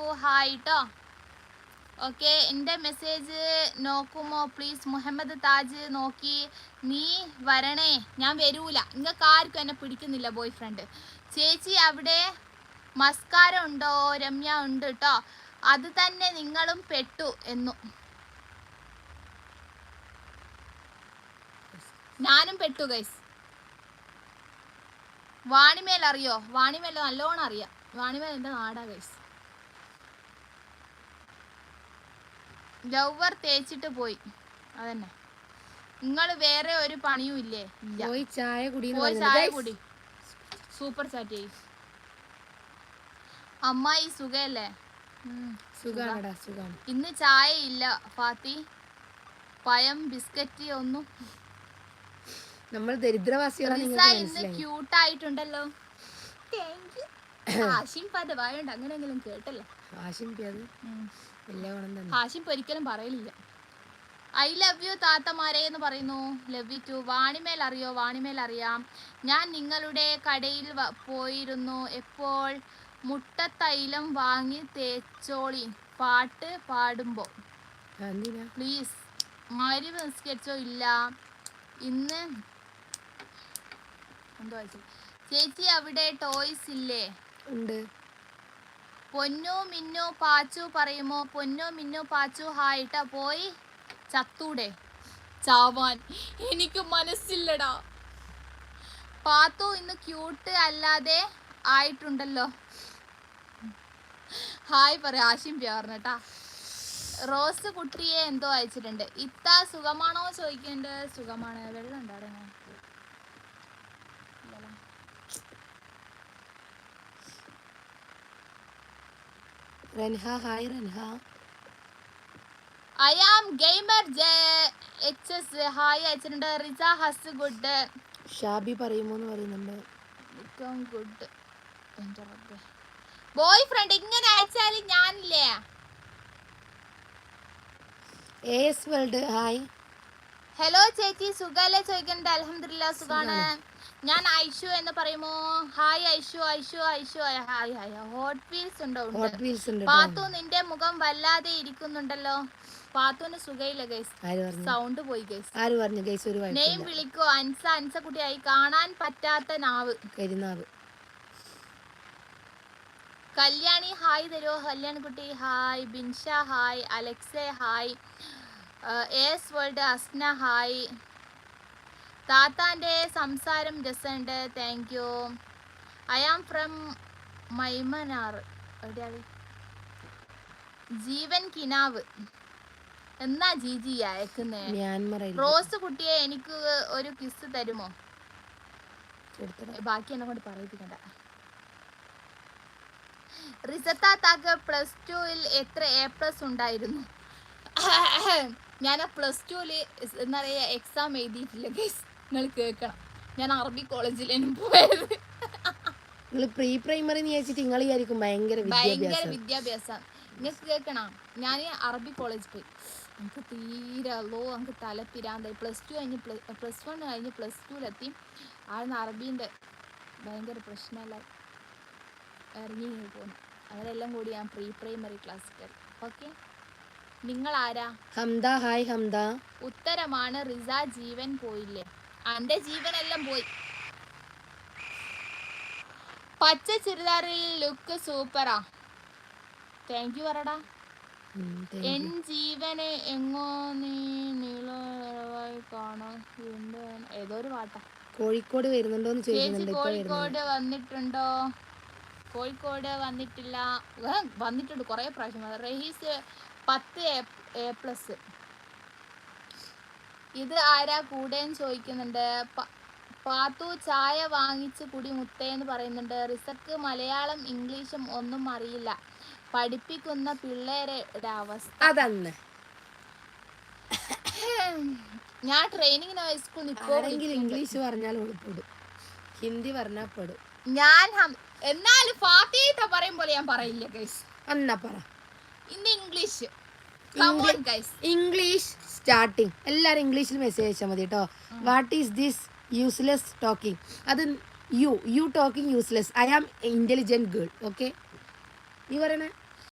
Appu hi കേട്ടോ okay എന്റെ message നോക്കുമോ? പ്ലീസ് മുഹമ്മദ് താജ് നോക്കി. നീ വരണേ. ഞാൻ വരൂല. നിങ്ങൾക്ക് ആർക്കും എന്നെ പിടിക്കുന്നില്ല ബോയ് ഫ്രണ്ട് ചേച്ചി അവിടെ മസ്കാരം ഉണ്ടോ? രമ്യ ഉണ്ട് കേട്ടോ അത് തന്നെ നിങ്ങളും പെട്ടു എന്നു. ഞാനും പെട്ടു ഗൈസ് വാണിമേൽ അറിയോ? വാണിമേൽ നല്ലോണം അറിയാം. വാണിമേൽ എന്റെ നാടാ ഗൈസ് ലവർ തേച്ചിട്ട് പോയി. അതന്നെ. നിങ്ങൾ വേറെ ഒരു പണിയും ഇല്ലേ? പോയി ചായ കുടി പോയി ചായ കുടി. സൂപ്പർ ചാറ്റ് ചെയ്യും. അമ്മായി സുഖല്ലേ ഉം. സുഖാണടാ സുഖാണ്. ഇന്ന് ചായ ഇല്ല ഫാത്തി. പയം ബിസ്ക്കറ്റ് ഒന്നും. നമ്മൾ ദരിദ്രവാസികളാണ് ഇന്ന് ക്യൂട്ട് ആയിട്ടുണ്ടല്ലോ അങ്ങനെയെങ്കിലും കേട്ടല്ലോ? ഹാഷിം ഒരിക്കലും പറയലില്ല. ഐ ലവ് യു താത്തമാരെ എന്ന് പറയുന്നു. ലവ് യു ടു വാണിമേൽ അറിയോ? വാണിമേൽ അറിയാം. ഞാൻ നിങ്ങളുടെ കടയിൽ പോയിരുന്നു. എപ്പോൾ? മുട്ടത്തൈലം വാങ്ങി തേച്ചോളി. പാട്ട് പാടുമ്പോൾ പ്ലീസ് മാരി നിസ്കരിച്ചോ? ഇല്ല. ഇന്ന് എന്തോ ചേച്ചി അവിടെ ടോയ്സ് ഇല്ലേ? ഉണ്ട്. പൊന്നു മിന്നോ പാച്ചു പറയുമോ? പൊന്നോ മിന്നോ പാച്ചു ഹായിട്ടാ പോയി ചത്തൂടെ. ചാവാൻ. എനിക്ക് മനസ്സില്ലടാ. പാത്തു ഇന്ന് ക്യൂട്ട് അല്ലാതെ ആയിട്ടുണ്ടല്ലോ. ഹായ് പറ ആശിം പറഞ്ഞട്ടാ റോസ് കുട്ടിയെ എന്തോ അയച്ചിട്ടുണ്ട്. ഇത്ത സുഖമാണോ ചോദിക്കേണ്ടത് സുഖമാണ്. വെള്ളം ഉണ്ടായിരുന്നു Ranha hi Ranha I am gamer H S hi അയച്ചിട്ടുണ്ട്. റിസ ഹസ് ഗുഡ്. ഷാബി പറയുമോ എന്ന് പറയുന്നുണ്ട് ഗുഡ്. എന്റെ റബ്ബേ. ബോയ് ഫ്രണ്ട് ഇങ്ങനെ അയച്ചാലും ഞാനില്ലേ? എസ് വേൾഡ് ഹായ് ഹലോ ചേച്ചി. സുഖല്ലേ ചോദിക്കണ്ട അലഹമില്ല സുഖാണ്. ഞാൻ ഐഷു എന്ന് പറയുമോ? Hi Aishu. Aishu Aishu. Hi hi Hot Wheels ഉണ്ടോ. പാത്തു നിന്റെ മുഖം വല്ലാതെ ഇരിക്കുന്നുണ്ടല്ലോ. പാത്തുവിന് സുഖയില്ല ഗൈസ് സൗണ്ട് പോയി ഗൈസ് ആര് പറഞ്ഞു ഗൈസ് ഒരു നെയിം വിളിക്കോ. അൻസ അൻസ കുട്ടിയായി. കാണാൻ പറ്റാത്ത നാവ്. കരിനാവ്. കല്യാണി ഹായ് തരുമോ കല്യാണി കുട്ടി hi Binsha hi അലക്സെ hi S world Asna hi താത്താന്റെ സംസാരം രസമുണ്ട്. Thank you I am from മൈമനാർ. എവിടെയാണ്? ജീവൻ കിനാവ്. എന്നാ ജീജി അയക്കുന്നേ? റോസ് കുട്ടിയെ എനിക്ക് ഒരു കിസ് തരുമോ? ബാക്കി എന്നെ കൊണ്ട് പറയിപ്പിക്കണ്ട. റിസത്താത്താക്ക് പ്ലസ് ടുവിൽ എത്ര എ പ്ലസ് ഉണ്ടായിരുന്നു? ഞാൻ ആ പ്ലസ് ടുവിൽ എന്താ പറയുക എക്സാം എഴുതിയിട്ടില്ല ഗൈസ് നിങ്ങൾ കേൾക്കണം. ഞാൻ അറബി കോളേജിൽ പോയത്. നിങ്ങൾ പ്രീ പ്രൈമറി നിങ്ങൾ വിചാരിക്കും ഭയങ്കര ഭയങ്കര വിദ്യാഭ്യാസം. നിങ്ങൾക്ക് കേൾക്കണം? ഞാൻ അറബി കോളേജിൽ പോയി. എനിക്ക് തീരെ ലോ എനിക്ക് തല പിരാന്തായി. പ്ലസ് ടു കഴിഞ്ഞ് പ്ലസ് വൺ കഴിഞ്ഞ് പ്ലസ് ടുവിലെത്തി ആയിരുന്നു അറബീന്റെ ഭയങ്കര പ്രശ്നമല്ല ഇറങ്ങി പോകുന്നു അവരെല്ലാം കൂടി ഞാൻ പ്രീ പ്രൈമറി ക്ലാസ് കയറി. ഓക്കെ നിങ്ങൾ ആരാ ഹംദ ഹായ് ഹംദ. ഉത്തരമാണ് റിസ ജീവൻ പോയില്ലേ. അന്റെ ജീവനെല്ലാം പോയി. പച്ച ചുരിദാറിൽ ലുക്ക് സൂപ്പറാ. താങ്ക് യു പറടാ. എൻ. ജീവനെ എങ്ങോ നീ നീളമായി കാണാൻ ഏതോ ഒരു പാട്ടാ കോഴിക്കോട് വരുന്നുണ്ടോ. കോഴിക്കോട് വന്നിട്ടുണ്ടോ? കോഴിക്കോട് വന്നിട്ടില്ല. വന്നിട്ടുണ്ട് കുറേ പ്രാവശ്യം. റഹീസ് പത്ത് എ പ്ലസ്. ഇത് ആരാ കൂടെന്ന് ചോദിക്കുന്നുണ്ട്. പാത്തു ചായ വാങ്ങിച്ച് കുടി മുത്തേന്ന് പറയുന്നുണ്ട്. റിസക്ക് മലയാളം ഇംഗ്ലീഷും ഒന്നും അറിയില്ല. പഠിപ്പിക്കുന്ന പിള്ളേരുടെ അവസ്ഥ. അതന്ന്. ഞാൻ ട്രെയിനിങ്ങിന് ഹൈസ്കൂളിൽ ഇംഗ്ലീഷ് പറഞ്ഞാൽ ഉൾപ്പെടും ഹിന്ദി പറഞ്ഞാൽ പെടും. ഞാൻ എന്നാലും ഫാത്തിയായിട്ടാ പറയും പോലെ ഞാൻ പറയില്ല ഗൈസ് എന്നാ പറ. ഇന്ന് ഇംഗ്ലീഷ് ഇംഗ്ലീഷ് സ്റ്റാർട്ടിങ് എല്ലാവരും ഇംഗ്ലീഷിൽ മെസ്സേജ് അയച്ചാൽ മതി കേട്ടോ what is this useless talking അത് you you talking useless I am intelligent girl okay നീ പറയണേ?